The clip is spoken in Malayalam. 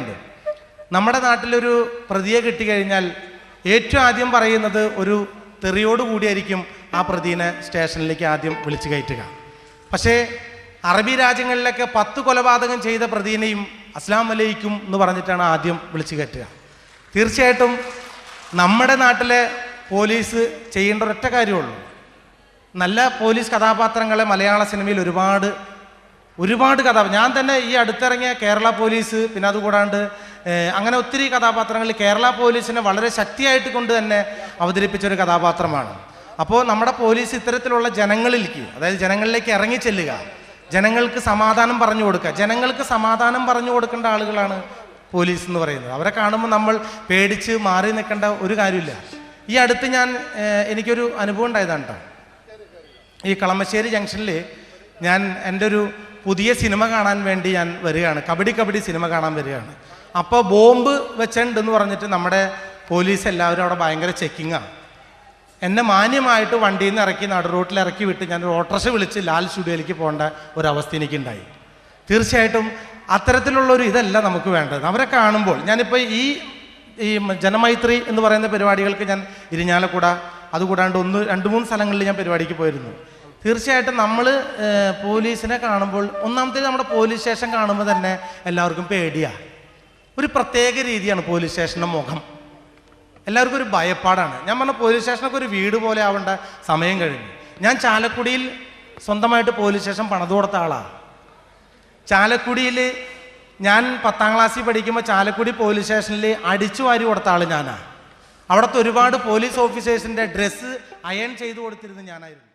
പറയാറുണ്ട് നമ്മുടെ നാട്ടിലൊരു പ്രതിയെ കിട്ടിക്കഴിഞ്ഞാൽ ഏറ്റവും ആദ്യം പറയുന്നത് ഒരു തെറിയോട് കൂടിയായിരിക്കും ആ പ്രതിനെ സ്റ്റേഷനിലേക്ക് ആദ്യം വിളിച്ചു കയറ്റുക. പക്ഷേ അറബി രാജ്യങ്ങളിലൊക്കെ പത്ത് കൊലപാതകം ചെയ്ത പ്രതിനെയും അസ്ലാം വലയിക്കും എന്ന് പറഞ്ഞിട്ടാണ് ആദ്യം വിളിച്ചു കയറ്റുക. തീർച്ചയായിട്ടും നമ്മുടെ നാട്ടിലെ പോലീസ് ചെയ്യേണ്ട ഒരൊറ്റ കാര്യമുള്ളൂ നല്ല പോലീസ് കഥാപാത്രങ്ങളെ മലയാള സിനിമയിൽ ഒരുപാട് ഒരുപാട് കഥ ഞാൻ തന്നെ ഈ അടുത്തിറങ്ങിയ കേരള പോലീസ് പിന്നെ അതുകൂടാണ്ട് അങ്ങനെ ഒത്തിരി കഥാപാത്രങ്ങളിൽ കേരള പോലീസിനെ വളരെ ശക്തിയായിട്ട് കൊണ്ട് തന്നെ അവതരിപ്പിച്ച ഒരു കഥാപാത്രമാണ്. അപ്പോൾ നമ്മുടെ പോലീസ് ഇത്തരത്തിലുള്ള ജനങ്ങളിലേക്ക് അതായത് ജനങ്ങളിലേക്ക് ഇറങ്ങി ചെല്ലുക ജനങ്ങൾക്ക് സമാധാനം പറഞ്ഞു കൊടുക്കുക ജനങ്ങൾക്ക് സമാധാനം പറഞ്ഞു കൊടുക്കേണ്ട ആളുകളാണ് പോലീസ് എന്ന് പറയുന്നത്. അവരെ കാണുമ്പോൾ നമ്മൾ പേടിച്ച് മാറി നിൽക്കേണ്ട ഒരു കാര്യമില്ല. ഈ അടുത്ത് ഞാൻ എനിക്കൊരു അനുഭവം ഉണ്ടായതാണ് കേട്ടോ. ഈ കളമശ്ശേരി ജംഗ്ഷനിൽ ഞാൻ എന്റെ ഒരു പുതിയ സിനിമ കാണാൻ വേണ്ടി ഞാൻ വരികയാണ്. കബഡി കബഡി സിനിമ കാണാൻ വരികയാണ്. അപ്പോൾ ബോംബ് വെച്ചിട്ടുണ്ടെന്ന് പറഞ്ഞിട്ട് നമ്മുടെ പോലീസ് എല്ലാവരും അവിടെ ഭയങ്കര ചെക്കിങ്ങാണ് എന്നെ മാന്യമായിട്ട് വണ്ടിയിൽ നിന്ന് ഇറക്കി നടു റോട്ടിൽ ഇറക്കി വിട്ട് ഞാൻ ഓട്ടോറിക്ഷ വിളിച്ച് ലാൽ സ്റ്റുഡിയോയിലേക്ക് പോകേണ്ട ഒരവസ്ഥ എനിക്കുണ്ടായി. തീർച്ചയായിട്ടും അത്തരത്തിലുള്ള ഒരു ഇതല്ല നമുക്ക് വേണ്ടത്. അവരെ കാണുമ്പോൾ ഞാനിപ്പോൾ ഈ ഈ ജനമൈത്രി എന്ന് പറയുന്ന പരിപാടികൾക്ക് ഞാൻ ഇരിഞ്ഞാലക്കുട അതുകൂടാണ്ട് ഒന്ന് രണ്ട് മൂന്ന് സ്ഥലങ്ങളിൽ ഞാൻ പരിപാടിക്ക് പോയിരുന്നു. തീർച്ചയായിട്ടും നമ്മൾ പോലീസിനെ കാണുമ്പോൾ ഒന്നാമത്തേത് നമ്മുടെ പോലീസ് സ്റ്റേഷൻ കാണുമ്പോൾ തന്നെ എല്ലാവർക്കും പേടിയാണ് ഒരു പ്രത്യേക രീതിയാണ് പോലീസ് സ്റ്റേഷന്റെ മുഖം. എല്ലാവർക്കും ഒരു ഭയപ്പാടാണ്. ഞാൻ പറഞ്ഞ പോലീസ് സ്റ്റേഷനൊക്കെ ഒരു വീട് പോലെ ആവേണ്ട സമയം കഴിഞ്ഞു. ഞാൻ ചാലക്കുടിയിൽ സ്വന്തമായിട്ട് പോലീസ് സ്റ്റേഷൻ പണത് കൊടുത്ത ആളാണ് ചാലക്കുടിയിൽ ഞാൻ പത്താം ക്ലാസ്സിൽ പഠിക്കുമ്പോൾ ചാലക്കുടി പോലീസ് സ്റ്റേഷനിൽ അടിച്ചു വാരി കൊടുത്ത ആൾ ഞാനാണ് അവിടുത്തെ ഒരുപാട് പോലീസ് ഓഫീസേഴ്സിന്റെ ഡ്രസ്സ് അയൺ ചെയ്തു കൊടുത്തിരുന്നു ഞാനായിരുന്നു.